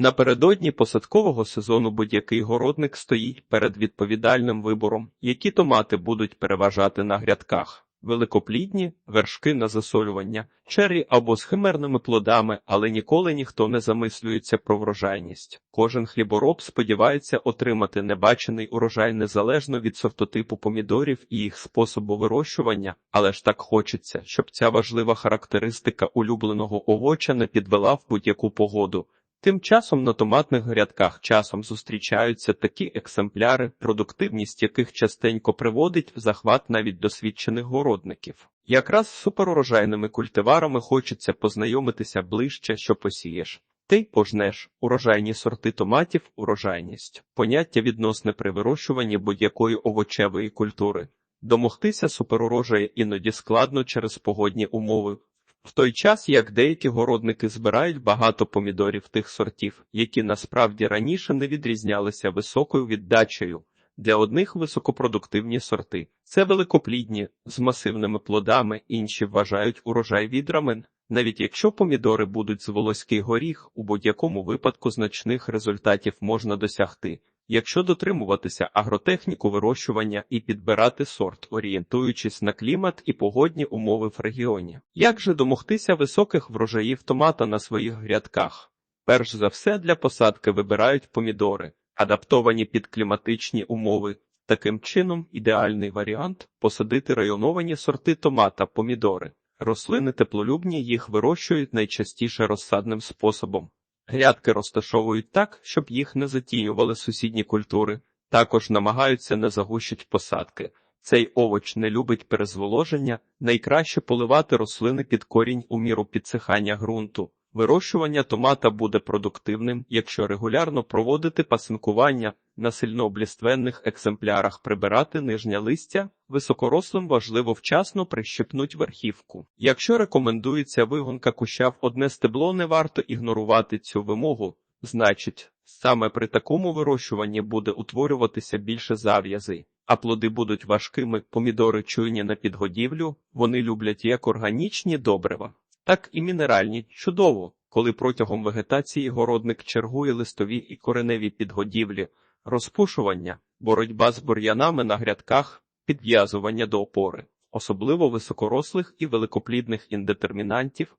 Напередодні посадкового сезону будь-який городник стоїть перед відповідальним вибором, які томати будуть переважати на грядках. Великоплідні, вершки на засолювання, чері або з химерними плодами, але ніколи ніхто не замислюється про врожайність. Кожен хлібороб сподівається отримати небачений урожай незалежно від сортотипу помідорів і їх способу вирощування, але ж так хочеться, щоб ця важлива характеристика улюбленого овоча не підвела в будь-яку погоду. Тим часом на томатних грядках часом зустрічаються такі екземпляри, продуктивність яких частенько приводить в захват навіть досвідчених городників. Якраз з суперурожайними культиварами хочеться познайомитися ближче, що посієш. Ти пожнеш урожайні сорти томатів, урожайність, поняття відносне при вирощуванні будь-якої овочевої культури. Домогтися суперурожаю іноді складно через погодні умови. В той час, як деякі городники збирають багато помідорів тих сортів, які насправді раніше не відрізнялися високою віддачею. Для одних високопродуктивні сорти це великоплідні, з масивними плодами, інші вважають урожай відрамен. Навіть якщо помідори будуть з волоський горіх, у будь-якому випадку значних результатів можна досягти, якщо дотримуватися агротехніку вирощування і підбирати сорт, орієнтуючись на клімат і погодні умови в регіоні. Як же домогтися високих врожаїв томата на своїх грядках? Перш за все для посадки вибирають помідори, адаптовані під кліматичні умови. Таким чином, ідеальний варіант посадити районовані сорти томата, помідори. Рослини теплолюбні їх вирощують найчастіше розсадним способом. Грядки розташовують так, щоб їх не затінювали сусідні культури, також намагаються не загущити посадки. Цей овоч не любить перезволоження, найкраще поливати рослини під корінь у міру підсихання ґрунту. Вирощування томата буде продуктивним, якщо регулярно проводити пасинкування на сильнообліственних екземплярах прибирати нижнє листя, високорослим важливо вчасно прищепнуть верхівку. Якщо рекомендується вигонка куща в одне стебло, не варто ігнорувати цю вимогу, значить, саме при такому вирощуванні буде утворюватися більше зав'язей. А плоди будуть важкими, помідори чуйні на підгодівлю, вони люблять як органічні добрива, так і мінеральні. Чудово, коли протягом вегетації городник чергує листові і кореневі підгодівлі, розпушування, боротьба з бур'янами на грядках, підв'язування до опори, особливо високорослих і великоплідних індетермінантів,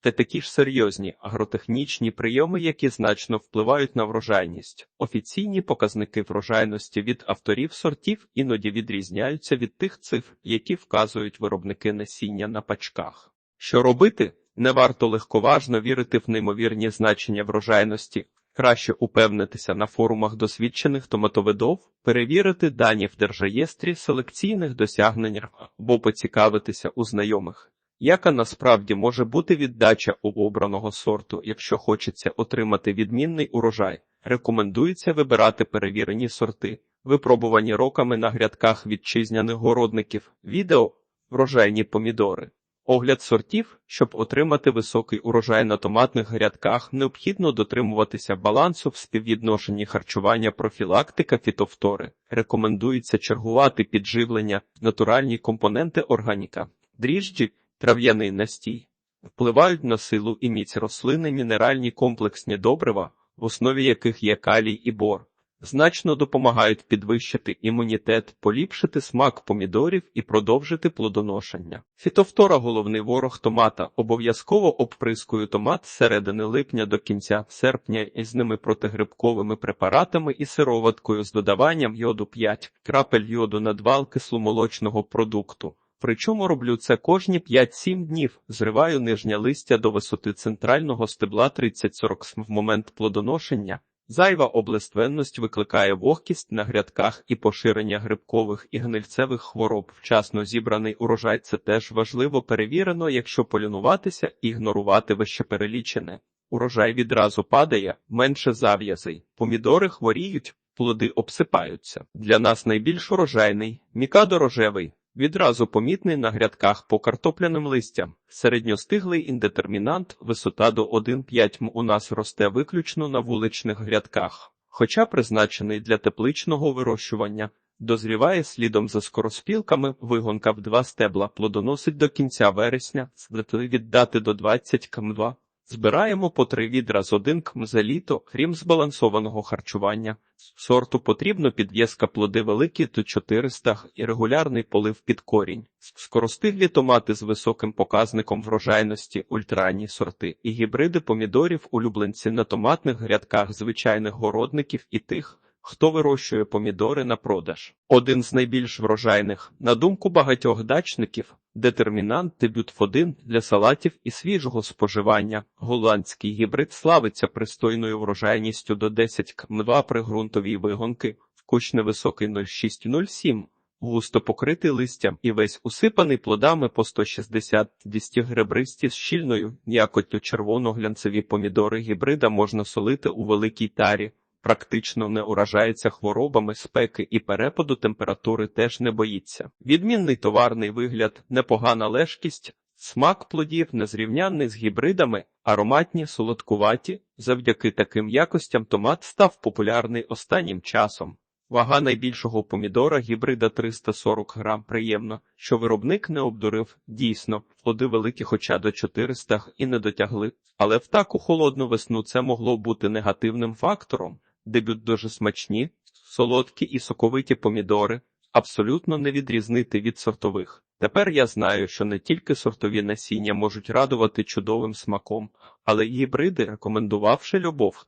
та такі ж серйозні агротехнічні прийоми, які значно впливають на врожайність. Офіційні показники врожайності від авторів сортів іноді відрізняються від тих цифр, які вказують виробники насіння на пачках. Що робити? Не варто легковажно вірити в неймовірні значення врожайності. Краще упевнитися на форумах досвідчених томатовидов, перевірити дані в держреєстрі селекційних досягнень або поцікавитися у знайомих. Яка насправді може бути віддача у обраного сорту, якщо хочеться отримати відмінний урожай, рекомендується вибирати перевірені сорти, випробувані роками на грядках вітчизняних городників, відео, врожайні помідори. Огляд сортів, щоб отримати високий урожай на томатних грядках, необхідно дотримуватися балансу в співвідношенні харчування профілактика фітофтори. Рекомендується чергувати підживлення, натуральні компоненти органіка, дріжджі, трав'яний настій. Впливають на силу і міць рослини мінеральні комплексні добрива, в основі яких є калій і бор значно допомагають підвищити імунітет, поліпшити смак помідорів і продовжити плодоношення. Фітофтора головний ворог томата. Обов'язково обприскую томат з середини липня до кінця серпня із ними протигрибковими препаратами і сироваткою з додаванням йоду 5 крапель йоду на 2 кисломолочного продукту. Причому роблю це кожні 5-7 днів, зриваю нижнє листя до висоти центрального стебла 30-40 см в момент плодоношення. Зайва облиственність викликає вогкість на грядках і поширення грибкових і гнильцевих хвороб. Вчасно зібраний урожай це теж важливо перевірено, якщо полюнуватися і ігнорувати вищеперелічене. Урожай відразу падає, менше зав'язей, помідори хворіють, плоди обсипаються. Для нас найбільш урожайний мікадо рожевий. Відразу помітний на грядках по картопляним листям. Середньостиглий індетермінант, висота до 1,5 м у нас росте виключно на вуличних грядках, хоча призначений для тепличного вирощування, дозріває слідом за скороспілками, вигонка в два стебла плодоносить до кінця вересня, віддати до 20 км2. Збираємо по три відра з один км за літо, крім збалансованого харчування. Сорту потрібно підв'язка плоди великі до 400 і регулярний полив під корінь. Скоростиглі томати з високим показником врожайності, ультранні сорти і гібриди помідорів улюбленці на томатних грядках звичайних городників і тих, хто вирощує помідори на продаж. Один з найбільш врожайних, на думку багатьох дачників, детермінант дебют 1 для салатів і свіжого споживання. Голландський гібрид славиться пристойною врожайністю до 10 км2 при ґрунтовій вигонки, кущ невисокий 0,6-0,7, густо покритий листям і весь усипаний плодами по 160 200 гребристі з щільною, м'якоттю червоно-глянцеві помідори гібрида можна солити у великій тарі. Практично не уражається хворобами спеки і перепаду температури теж не боїться. Відмінний товарний вигляд, непогана лежкість, смак плодів незрівнянний з гібридами, ароматні, солодкуваті. Завдяки таким якостям томат став популярний останнім часом. Вага найбільшого помідора гібрида 340 грам. Приємно, що виробник не обдурив. Дійсно, плоди великі, хоча до 400 і не дотягли. Але в таку холодну весну це могло бути негативним фактором. Дебют дуже смачні, солодкі і соковиті помідори, абсолютно не відрізнити від сортових. Тепер я знаю, що не тільки сортові насіння можуть радувати чудовим смаком, але й гібриди, рекомендувавши любов.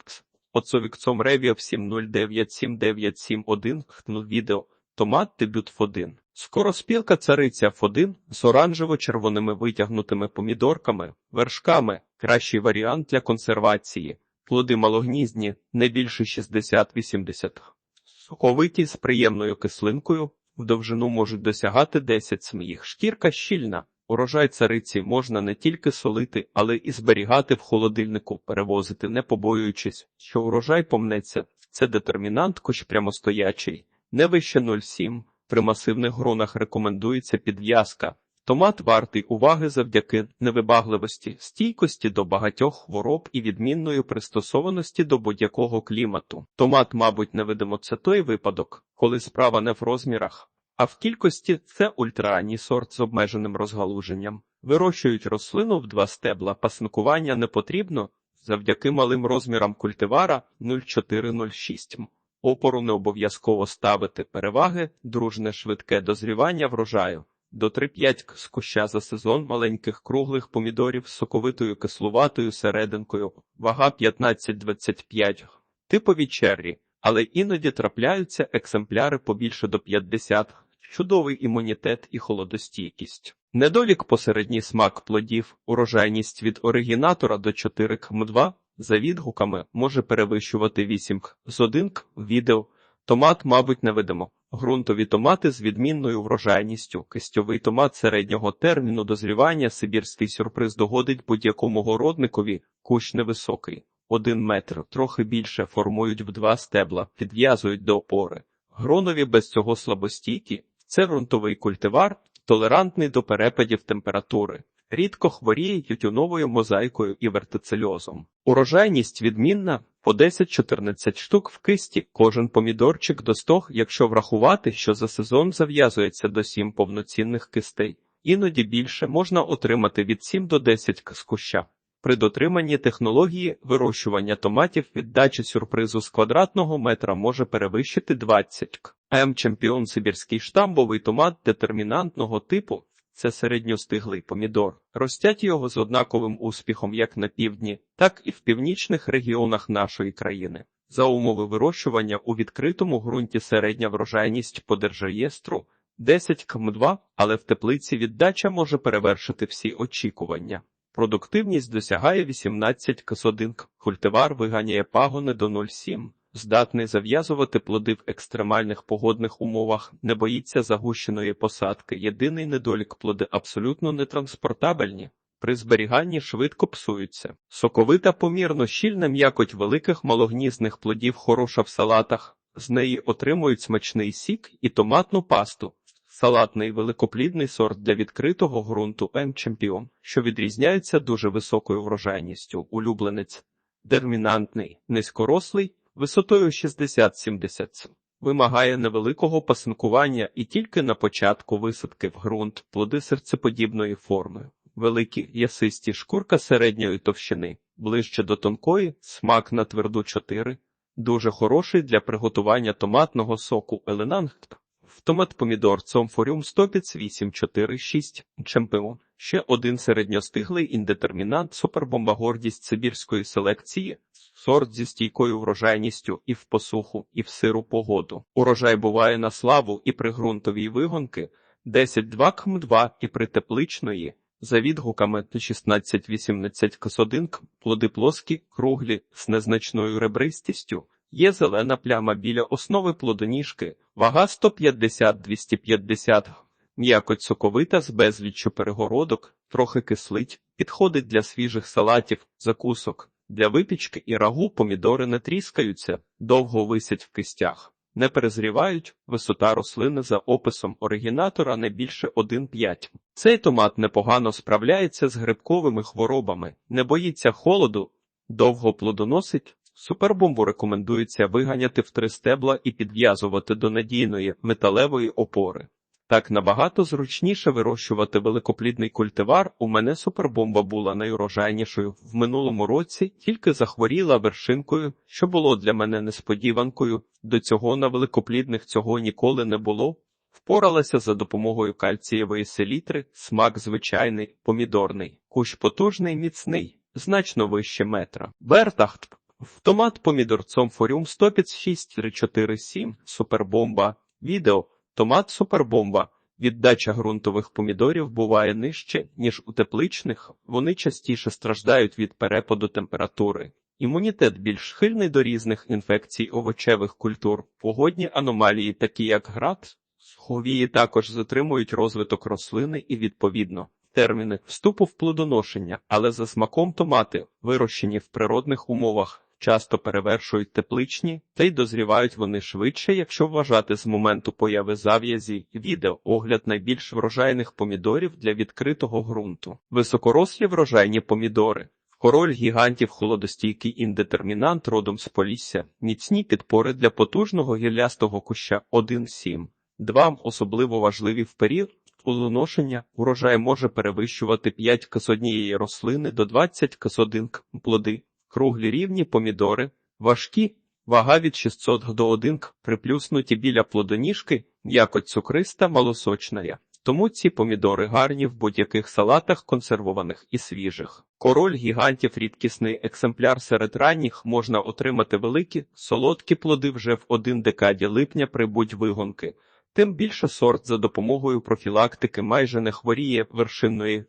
Оцовікцом Ревіов 7097971 хтнув відео Томат дебют F1. Скороспілка цариця F1 з оранжево-червоними витягнутими помідорками, вершками, кращий варіант для консервації. Плоди малогнізні, не більше 60-80. Соковиті з приємною кислинкою, в довжину можуть досягати 10 см. Шкірка щільна. Урожай цариці можна не тільки солити, але і зберігати в холодильнику, перевозити, не побоюючись, що урожай помнеться. Це детермінант, хоч прямостоячий, не вище 0,7. При масивних гронах рекомендується підв'язка. Томат вартий уваги завдяки невибагливості, стійкості до багатьох хвороб і відмінної пристосованості до будь-якого клімату. Томат, мабуть, невидимо це той випадок, коли справа не в розмірах, а в кількості це ультраранній сорт з обмеженим розгалуженням. Вирощують рослину в два стебла, пасинкування не потрібно завдяки малим розмірам культивара 0,4-0,6. Опору не обов'язково ставити переваги, дружне швидке дозрівання врожаю. До 3-5 з куща за сезон маленьких круглих помідорів з соковитою кислуватою серединкою, вага 15-25, типові черрі, але іноді трапляються екземпляри побільше до 50, чудовий імунітет і холодостійкість. Недолік посередній смак плодів, урожайність від оригінатора до 4 км2 за відгуками може перевищувати 8 к з 1 к відео. Томат, мабуть, невидимо. Грунтові томати з відмінною врожайністю, кистьовий томат середнього терміну дозрівання, сибірський сюрприз догодить будь-якому городникові, кущ невисокий, один метр, трохи більше формують в два стебла, підв'язують до опори. Гронові без цього слабостійкі, це ґрунтовий культивар, толерантний до перепадів температури. Рідко хворіє тютюновою мозаїкою і вертицельозом. Урожайність відмінна по 10-14 штук в кисті, кожен помідорчик до 100, якщо врахувати, що за сезон зав'язується до 7 повноцінних кистей. Іноді більше можна отримати від 7 до 10 з куща. При дотриманні технології вирощування томатів віддача сюрпризу з квадратного метра може перевищити 20 к. М чемпіон сибірський штамбовий томат детермінантного типу це середньостиглий помідор. Ростять його з однаковим успіхом як на півдні, так і в північних регіонах нашої країни. За умови вирощування у відкритому ґрунті середня врожайність по держреєстру 10 км2, але в теплиці віддача може перевершити всі очікування. Продуктивність досягає 18 кс1, культивар виганяє пагони до 0,7 здатний зав'язувати плоди в екстремальних погодних умовах, не боїться загущеної посадки. Єдиний недолік плоди абсолютно нетранспортабельні. При зберіганні швидко псуються. Соковита помірно щільна м'якоть великих малогнізних плодів хороша в салатах. З неї отримують смачний сік і томатну пасту. Салатний великоплідний сорт для відкритого ґрунту М-чемпіон, що відрізняється дуже високою врожайністю, улюбленець, дермінантний, низькорослий, висотою 60-70 Вимагає невеликого пасинкування і тільки на початку висадки в ґрунт плоди серцеподібної форми, великі ясисті шкурка середньої товщини, ближче до тонкої, смак на тверду 4. Дуже хороший для приготування томатного соку Еленанг. В томат помідор Цомфоріум 15846 чемпіон. Ще один середньостиглий індетермінант супербомба гордість сибірської селекції. Сорт зі стійкою врожайністю і в посуху, і в сиру погоду. Урожай буває на славу і при ґрунтовій вигонки 10-2 км2 і при тепличної. За відгуками 16-18 косодинк, плоди плоскі, круглі, з незначною ребристістю. Є зелена пляма біля основи плодоніжки, вага 150-250 М'якоть соковита з безліччю перегородок, трохи кислить, підходить для свіжих салатів, закусок. Для випічки і рагу помідори не тріскаються, довго висять в кистях, не перезрівають, висота рослини за описом оригінатора не більше 1,5. Цей томат непогано справляється з грибковими хворобами, не боїться холоду, довго плодоносить. Супербомбу рекомендується виганяти в три стебла і підв'язувати до надійної металевої опори. Так набагато зручніше вирощувати великоплідний культивар. У мене супербомба була найурожайнішою в минулому році, тільки захворіла вершинкою, що було для мене несподіванкою. До цього на великоплідних цього ніколи не було. Впоралася за допомогою кальцієвої селітри, смак звичайний, помідорний, кущ потужний, міцний, значно вище метра. Бертахт. Томат помідорцом форіум 1056347, супербомба. Відео. Томат супербомба. Віддача ґрунтових помідорів буває нижче, ніж у тепличних, вони частіше страждають від перепаду температури. Імунітет більш схильний до різних інфекцій овочевих культур, погодні аномалії, такі як град, сховії також затримують розвиток рослини і, відповідно, терміни вступу в плодоношення, але за смаком томати, вирощені в природних умовах, часто перевершують тепличні, та й дозрівають вони швидше, якщо вважати з моменту появи зав'язі відео огляд найбільш врожайних помідорів для відкритого ґрунту. Високорослі врожайні помідори. Король гігантів холодостійкий індетермінант родом з Полісся, міцні підпори для потужного гіллястого куща 1,7. Два особливо важливі в період плодоношення. Урожай може перевищувати 5 кас однієї рослини до 20 кас один плоди. Круглі рівні помідори, важкі, вага від 600 до 1 к, приплюснуті біля плодоніжки, якоть цукриста, малосочна. Тому ці помідори гарні в будь-яких салатах консервованих і свіжих. Король гігантів рідкісний екземпляр серед ранніх можна отримати великі, солодкі плоди вже в один декаді липня при будь-вигонки. Тим більше сорт за допомогою профілактики майже не хворіє вершинною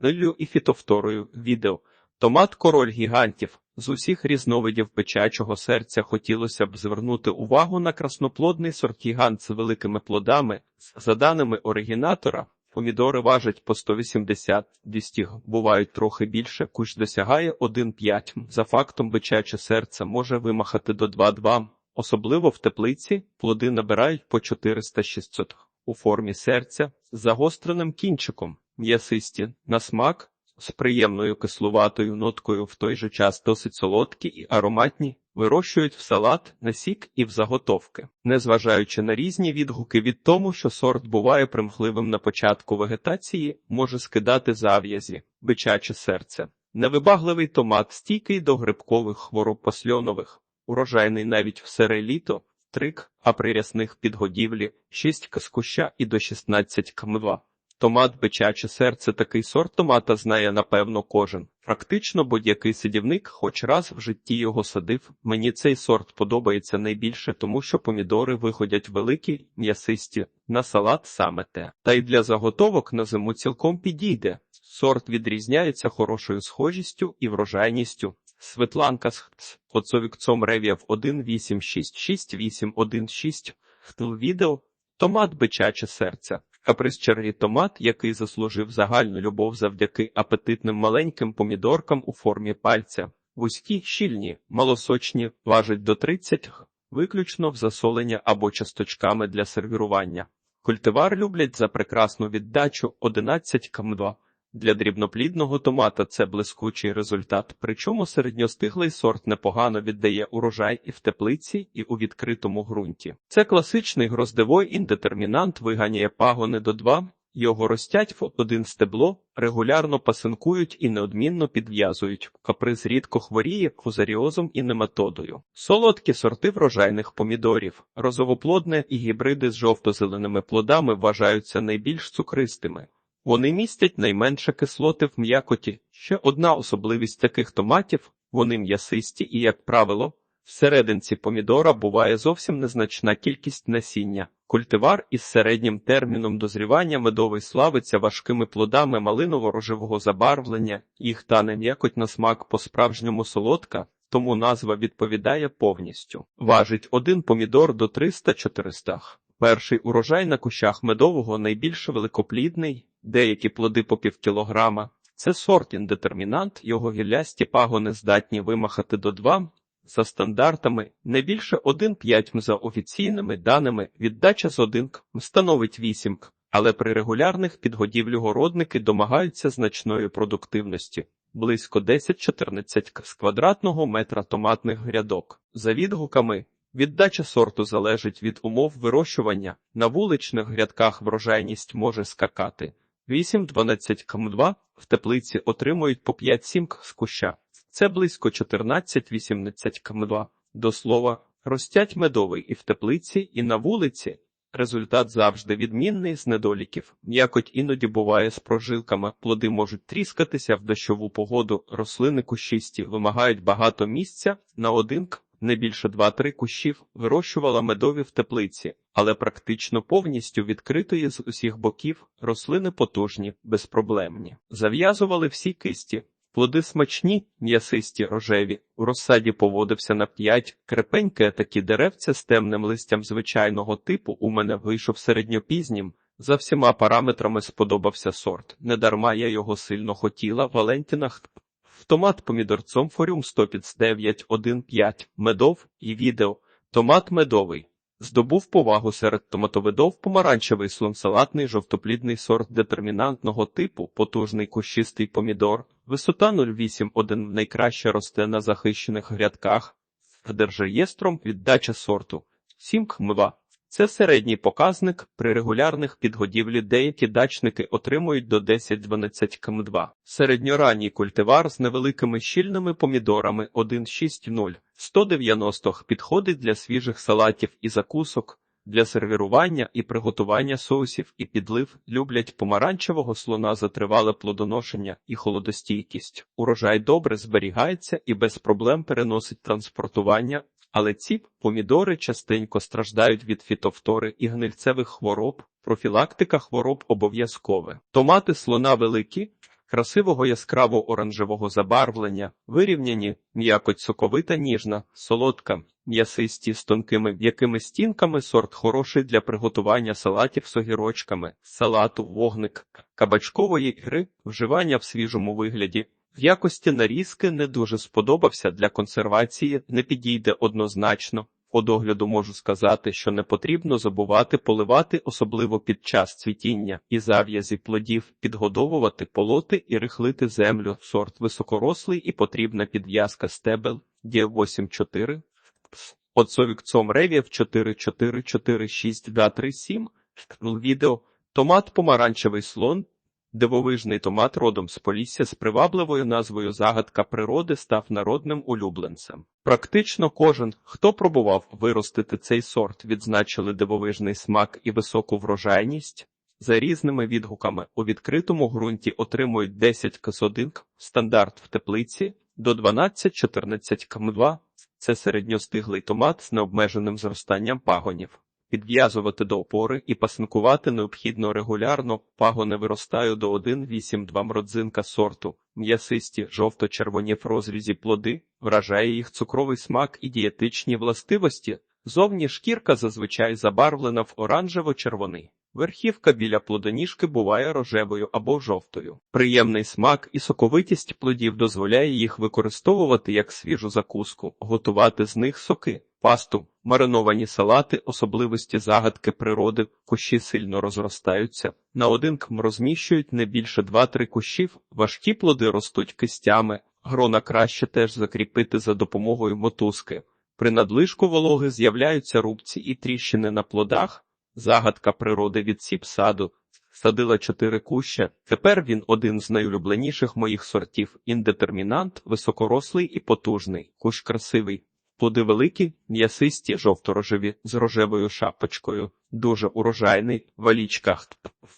ниллю і фітофторою. Відео. Томат король гігантів. З усіх різновидів печачого серця хотілося б звернути увагу на красноплодний сорт гігант з великими плодами. За даними оригінатора, помідори важать по 180 200 бувають трохи більше, кущ досягає 1,5. За фактом бичаче серце може вимахати до 2,2. Особливо в теплиці плоди набирають по 400-600 у формі серця з загостреним кінчиком, м'ясисті на смак з приємною кислуватою ноткою в той же час досить солодкі і ароматні, вирощують в салат, на сік і в заготовки, незважаючи на різні відгуки від тому, що сорт буває примхливим на початку вегетації, може скидати зав'язі, бичаче серце. Невибагливий томат, стійкий до грибкових хвороб посльонових, урожайний навіть в сере літо, трик, а при рясних підгодівлі 6 каскуща і до 16 км2. Томат бичаче серце такий сорт томата знає напевно кожен. Практично будь-який сидівник хоч раз в житті його садив. Мені цей сорт подобається найбільше, тому що помідори виходять великі, м'ясисті, на салат саме те. Та й для заготовок на зиму цілком підійде. Сорт відрізняється хорошою схожістю і врожайністю. Светланка з Оцовікцом Рев'яв 1866816 Хтл відео Томат бичаче серце. Каприз черрі томат, який заслужив загальну любов завдяки апетитним маленьким помідоркам у формі пальця. Вузькі, щільні, малосочні, важать до 30, виключно в засолення або часточками для сервірування. Культивар люблять за прекрасну віддачу 11 км2. Для дрібноплідного томата це блискучий результат, причому середньостиглий сорт непогано віддає урожай і в теплиці, і у відкритому ґрунті. Це класичний гроздевой індетермінант виганяє пагони до 2, Його ростять в один стебло, регулярно пасинкують і неодмінно підв'язують. Каприз рідко хворіє фузаріозом і нематодою. Солодкі сорти врожайних помідорів, розовоплодне і гібриди з жовто-зеленими плодами вважаються найбільш цукристими. Вони містять найменше кислоти в м'якоті. Ще одна особливість таких томатів вони м'ясисті і, як правило, всерединці помідора буває зовсім незначна кількість насіння. Культивар із середнім терміном дозрівання медовий славиться важкими плодами малиново-рожевого забарвлення, їх тане м'якоть на смак по-справжньому солодка, тому назва відповідає повністю. Важить один помідор до 300-400. Перший урожай на кущах медового найбільш великоплідний, деякі плоди по півкілограма. Це сорт індетермінант, його гіллясті пагони здатні вимахати до 2 за стандартами не більше 1,5 за офіційними даними, віддача з 1 становить 8 але при регулярних підгодівлю городники домагаються значної продуктивності. Близько 10-14 з квадратного метра томатних грядок. За відгуками, віддача сорту залежить від умов вирощування. На вуличних грядках врожайність може скакати. 8-12 км2 в теплиці отримують по 5-7 к з куща. Це близько 14-18 км2. До слова, ростять медовий і в теплиці, і на вулиці. Результат завжди відмінний з недоліків. М'якоть іноді буває з прожилками, плоди можуть тріскатися в дощову погоду, рослини кущисті вимагають багато місця на один не більше 2-3 кущів, вирощувала медові в теплиці, але практично повністю відкритої з усіх боків, рослини потужні, безпроблемні. Зав'язували всі кисті. Плоди смачні, м'ясисті, рожеві. У розсаді поводився на п'ять. Крепеньке такі деревця з темним листям звичайного типу у мене вийшов середньопізнім. За всіма параметрами сподобався сорт. Недарма я його сильно хотіла. Валентіна в томат помідорцом форюм 159.1.5. Медов і відео. Томат медовий. Здобув повагу серед томатовидов помаранчевий слонсалатний жовтоплідний сорт детермінантного типу, потужний кущистий помідор, висота 0,8-1 найкраще росте на захищених грядках, держреєстром віддача сорту 7 кмва. Це середній показник. При регулярних підгодівлі деякі дачники отримують до 10-12 км2. Середньоранній культивар з невеликими щільними помідорами 1,6,0. 190 підходить для свіжих салатів і закусок, для сервірування і приготування соусів і підлив люблять помаранчевого слона за тривале плодоношення і холодостійкість. Урожай добре зберігається і без проблем переносить транспортування, але ці помідори частенько страждають від фітофтори і гнильцевих хвороб. Профілактика хвороб обов'язкове. Томати слона великі, красивого яскраво оранжевого забарвлення, вирівняні, м'якоть соковита ніжна, солодка, м'ясисті з тонкими м'якими стінками, сорт хороший для приготування салатів з огірочками, салату, вогник, кабачкової ігри, вживання в свіжому вигляді. В якості нарізки не дуже сподобався для консервації, не підійде однозначно. По догляду можу сказати, що не потрібно забувати поливати, особливо під час цвітіння і зав'язі плодів, підгодовувати полоти і рихлити землю. Сорт високорослий і потрібна підв'язка стебел Ді 84 Отцовікцом ревів 44446 Відео Томат помаранчевий слон Дивовижний томат родом з Полісся з привабливою назвою Загадка природи став народним улюбленцем. Практично кожен, хто пробував виростити цей сорт, відзначили дивовижний смак і високу врожайність. За різними відгуками у відкритому ґрунті отримують 10 кс1, стандарт в теплиці до 12-14 км2. Це середньостиглий томат з необмеженим зростанням пагонів. Підв'язувати до опори і пасинкувати необхідно регулярно, пагони виростають до 1,8-2 родзинка сорту, м'ясисті, жовто-червоні в розрізі плоди, вражає їх цукровий смак і дієтичні властивості. Зовні шкірка зазвичай забарвлена в оранжево-червоний. Верхівка біля плодоніжки буває рожевою або жовтою. Приємний смак і соковитість плодів дозволяє їх використовувати як свіжу закуску, готувати з них соки, пасту, мариновані салати, особливості загадки природи, кущі сильно розростаються. На один км розміщують не більше 2-3 кущів, важкі плоди ростуть кистями, грона краще теж закріпити за допомогою мотузки. При надлишку вологи з'являються рубці і тріщини на плодах. Загадка природи від сіп саду. Садила чотири куща. Тепер він один з найулюбленіших моїх сортів. Індетермінант, високорослий і потужний. Кущ красивий. Плоди великі, м'ясисті, жовто-рожеві, з рожевою шапочкою. Дуже урожайний. В олічках.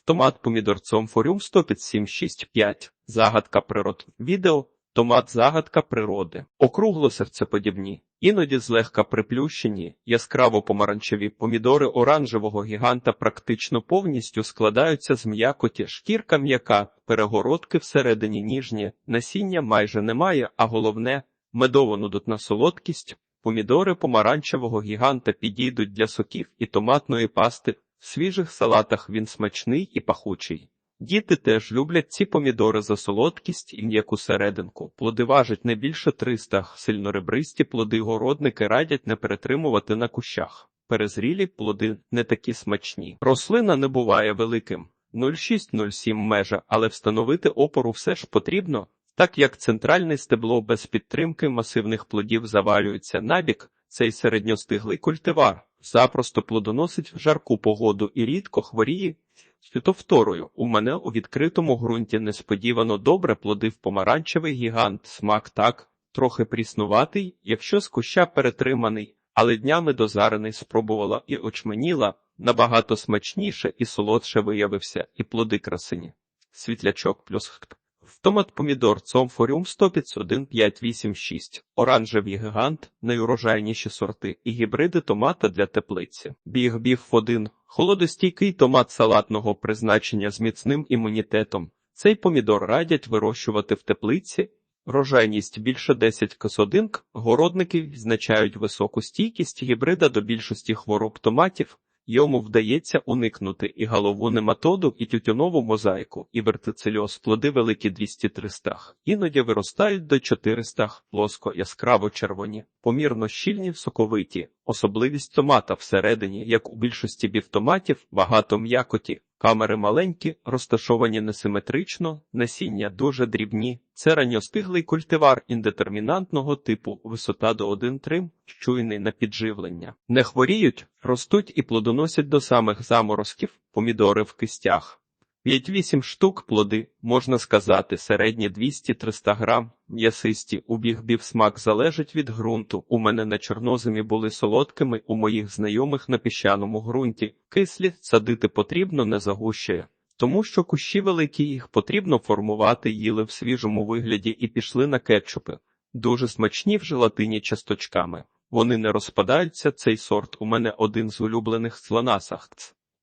Томат помідорцом форюм 100 під 765. Загадка природ. Відео. Томат загадка природи. Округло серцеподібні. Іноді злегка приплющені, яскраво помаранчеві помідори оранжевого гіганта практично повністю складаються з м'якоті, шкірка м'яка, перегородки всередині ніжні, насіння майже немає, а головне медово-нудотна солодкість. Помідори помаранчевого гіганта підійдуть для соків і томатної пасти. В свіжих салатах він смачний і пахучий. Діти теж люблять ці помідори за солодкість і м'яку серединку. Плоди важать не більше 300, сильноребристі плоди городники радять не перетримувати на кущах. Перезрілі плоди не такі смачні. Рослина не буває великим. 0,6-0,7 межа, але встановити опору все ж потрібно, так як центральне стебло без підтримки масивних плодів завалюється набік, цей середньостиглий культивар запросто плодоносить в жарку погоду і рідко хворіє. Фітофторою у мене у відкритому ґрунті несподівано добре плодив помаранчевий гігант, смак так, трохи пріснуватий, якщо з куща перетриманий, але днями дозарений спробувала і очменіла, набагато смачніше і солодше виявився, і плоди красині. Світлячок плюс хт. Томат помідор Цомфоріум 151,586, оранжевий гігант, найурожайніші сорти і гібриди томата для теплиці. Біг біг 1 холодостійкий томат салатного призначення з міцним імунітетом. Цей помідор радять вирощувати в теплиці. Рожайність більше 10 косодинк, городники відзначають високу стійкість гібрида до більшості хвороб томатів, Йому вдається уникнути і голову нематоду, і тютюнову мозаїку, і вертицельоз плоди великі 200-300, іноді виростають до 400, плоско яскраво червоні, помірно щільні, соковиті. Особливість томата всередині, як у більшості бівтоматів, багато м'якоті, камери маленькі, розташовані несиметрично, насіння дуже дрібні. Це ранньостиглий культивар індетермінантного типу, висота до 1,3, щуйний на підживлення. Не хворіють, ростуть і плодоносять до самих заморозків, помідори в кистях. 5-8 штук плоди, можна сказати, середні 200-300 грам, м'ясисті, у бігбів смак залежить від ґрунту. У мене на чорноземі були солодкими, у моїх знайомих на піщаному ґрунті. Кислі садити потрібно не загущує. Тому що кущі великі їх потрібно формувати, їли в свіжому вигляді і пішли на кетчупи. Дуже смачні в желатині часточками. Вони не розпадаються, цей сорт у мене один з улюблених слонасах.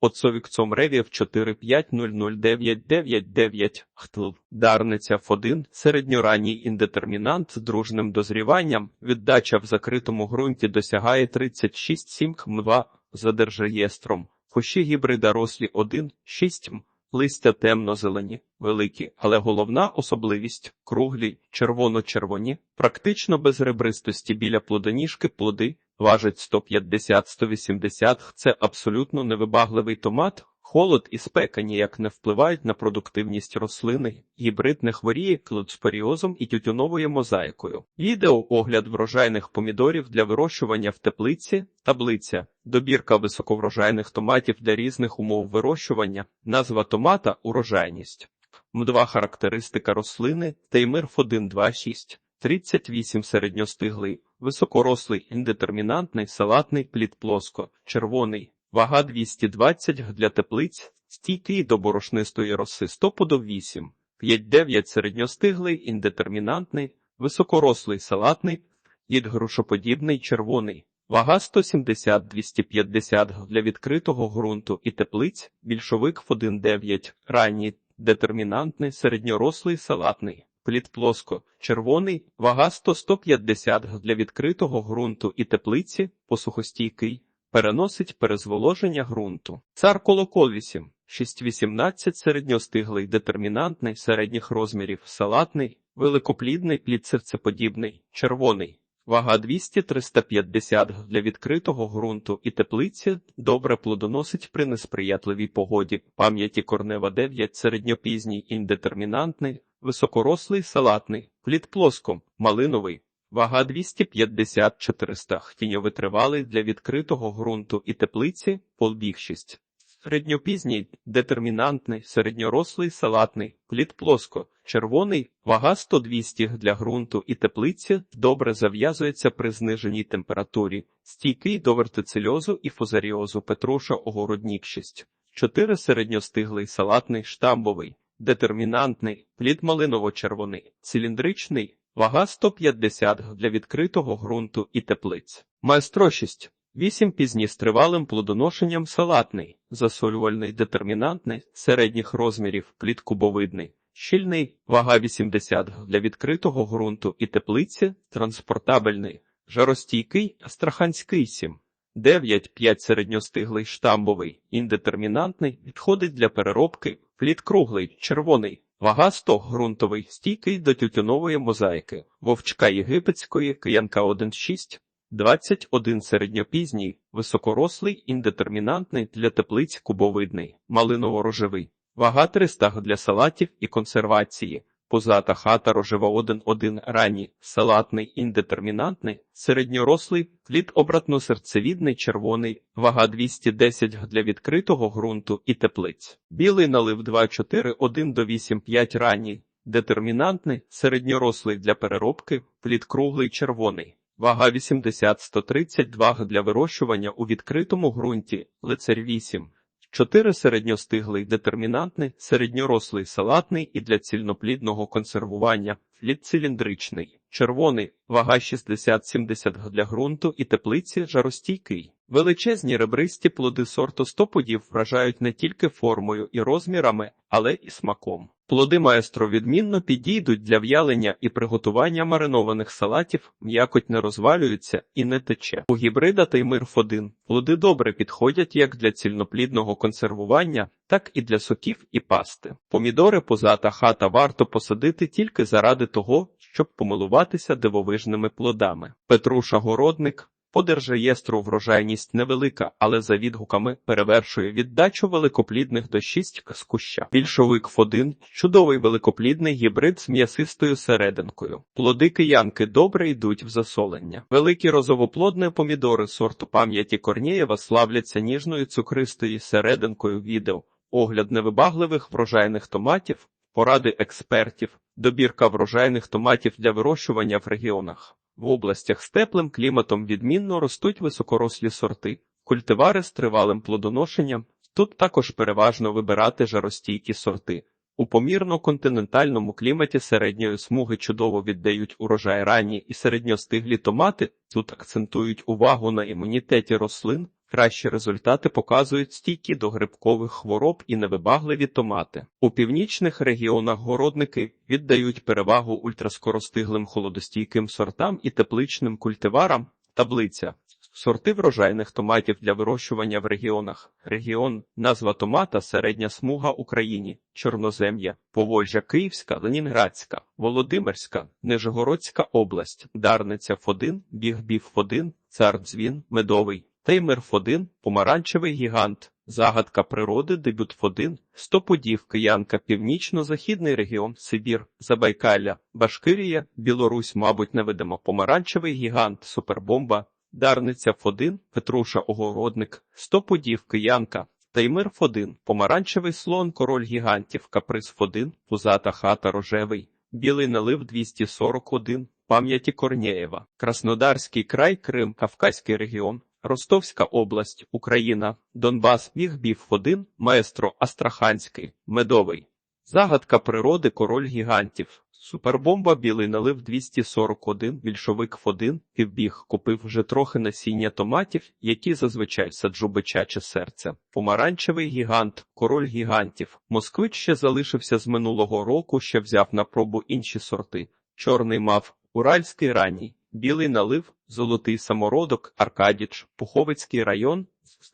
Отцовікцом ревів 4500999 хтл. Дарниця Ф1 середньоранній індетермінант з дружним дозріванням. Віддача в закритому ґрунті досягає 36,7 км2 за держреєстром. Кущі гібрида рослі 1, 6 м. Листя темно-зелені, великі, але головна особливість круглі, червоно-червоні, практично без ребристості біля плодоніжки плоди, важить 150-180 Це абсолютно невибагливий томат. Холод і спека ніяк не впливають на продуктивність рослини, гібрид не хворіє клоцпоріозом і тютюновою мозаїкою. Відео огляд врожайних помідорів для вирощування в теплиці, таблиця, добірка високоврожайних томатів для різних умов вирощування, назва томата урожайність. М2 характеристика рослини Теймирф 126, 38 середньостиглий, високорослий, індетермінантний, салатний плід плоско, червоний. Вага 220 для теплиць, стійкий до борошнистої роси 100 подов 8, 5-9 середньостиглий, індетермінантний, високорослий салатний, їд грушоподібний червоний, вага 170-250 для відкритого ґрунту і теплиць, більшовик в 1,9, ранній, детермінантний, середньорослий салатний. Плід плоско, червоний, вага 100-150 для відкритого ґрунту і теплиці, посухостійкий, переносить перезволоження ґрунту. Цар колокол 8, 6-18 середньостиглий, детермінантний, середніх розмірів, салатний, великоплідний, плідсерцеподібний, червоний. Вага 200-350 для відкритого ґрунту і теплиці добре плодоносить при несприятливій погоді. Пам'яті корнева 9 середньопізній індетермінантний, високорослий салатний, плід плоско, малиновий, Вага 250-400 тіньовитривалий для відкритого ґрунту і теплиці полбігшість. середньопізній, детермінантний, середньорослий, салатний, плід плоско, червоний, вага 100-200 для ґрунту і теплиці, добре зав'язується при зниженій температурі, стійкий до вертицельозу і фузаріозу петруша огороднік 6. 4 середньостиглий, салатний, штамбовий, детермінантний, плід малиново-червоний, циліндричний, вага 150 для відкритого ґрунту і теплиць. Майстрощість. 8 пізні з тривалим плодоношенням салатний, засолювальний детермінантний, середніх розмірів, плід кубовидний, щільний, вага 80 для відкритого ґрунту і теплиці, транспортабельний, жаростійкий, астраханський 7. 9 5 середньостиглий штамбовий, індетермінантний, підходить для переробки, плід круглий, червоний, вага 100 ґрунтовий, стійкий до тютюнової мозаїки, вовчка єгипетської, киянка 1,6, 21 середньопізній, високорослий, індетермінантний для теплиць кубовидний, малиново-рожевий, вага 300 для салатів і консервації. Позата хата рожева 1-1 ранній, салатний, індетермінантний, середньорослий, плід обратно-серцевідний, червоний, вага 210 для відкритого ґрунту і теплиць. Білий налив 2-4-1 до 8-5 ранній, детермінантний, середньорослий для переробки, плід круглий, червоний. Вага 80-132 для вирощування у відкритому ґрунті, лицарь 8. 4 середньостиглий детермінантний, середньорослий салатний і для цільноплідного консервування, флід циліндричний, червоний, вага 60-70 для ґрунту і теплиці жаростійкий. Величезні ребристі плоди сорту стоподів вражають не тільки формою і розмірами, але і смаком. Плоди маестро відмінно підійдуть для в'ялення і приготування маринованих салатів, м'якоть не розвалюється і не тече. У гібрида Таймирф 1 плоди добре підходять як для цільноплідного консервування, так і для соків і пасти. Помідори позата хата варто посадити тільки заради того, щоб помилуватися дивовижними плодами. Петруша Городник по держреєстру врожайність невелика, але за відгуками перевершує віддачу великоплідних до 6 з куща. Більшовик Ф1 – чудовий великоплідний гібрид з м'ясистою серединкою. Плоди киянки добре йдуть в засолення. Великі розовоплодні помідори сорту пам'яті Корнієва славляться ніжною цукристою серединкою відео. Огляд невибагливих врожайних томатів, поради експертів, добірка врожайних томатів для вирощування в регіонах. В областях з теплим кліматом відмінно ростуть високорослі сорти, культивари з тривалим плодоношенням. Тут також переважно вибирати жаростійкі сорти. У помірно-континентальному кліматі середньої смуги чудово віддають урожай ранні і середньостиглі томати. Тут акцентують увагу на імунітеті рослин. Кращі результати показують стійкі до грибкових хвороб і невибагливі томати. У північних регіонах городники віддають перевагу ультраскоростиглим холодостійким сортам і тепличним культиварам. Таблиця Сорти врожайних томатів для вирощування в регіонах. Регіон, назва томата, середня смуга Україні, Чорнозем'я, Поволжя Київська, Ленінградська, Володимирська, Нижегородська область, Дарниця Ф1, Бігбів Ф1, Цар Дзвін, Медовий, Теймер Ф1, Помаранчевий гігант, Загадка природи, дебют Ф1, Стоподів, Киянка, Північно-Західний регіон, Сибір, Забайкалля, Башкирія, Білорусь, мабуть, невидимо, Помаранчевий гігант, Супербомба, Дарниця Ф1, Петруша Огородник, Стоподів, Киянка, Таймир Ф1, Помаранчевий слон, Король гігантів, Каприз Ф1, Пузата хата Рожевий, Білий налив 241, Пам'яті Корнєєва, Краснодарський край, Крим, Кавказький регіон, Ростовська область, Україна, Донбас, Вігбів Ф1, Маестро Астраханський, Медовий. Загадка природи Король гігантів. Супербомба білий налив 241, більшовик Ф1, півбіг, купив вже трохи насіння томатів, які зазвичай саджу бичаче серце. Помаранчевий гігант, король гігантів. Москвич ще залишився з минулого року, ще взяв на пробу інші сорти. Чорний мав, уральський ранній, білий налив, золотий самородок, Аркадіч, Пуховицький район,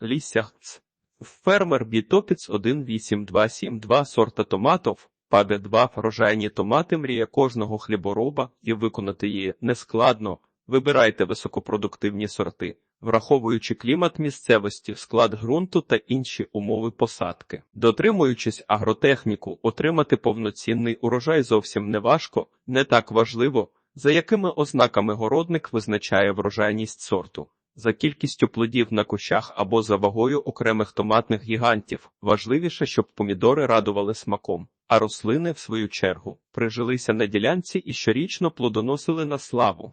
Лісся. Фермер Бітопіц 18272 сорта томатов. Паде два врожайні томати мрія кожного хлібороба і виконати її нескладно. Вибирайте високопродуктивні сорти, враховуючи клімат місцевості, склад ґрунту та інші умови посадки. Дотримуючись агротехніку, отримати повноцінний урожай зовсім не важко, не так важливо, за якими ознаками городник визначає врожайність сорту. за кількістю плодів на кущах або за вагою окремих томатних гігантів. Важливіше, щоб помідори радували смаком, а рослини, в свою чергу, прижилися на ділянці і щорічно плодоносили на славу.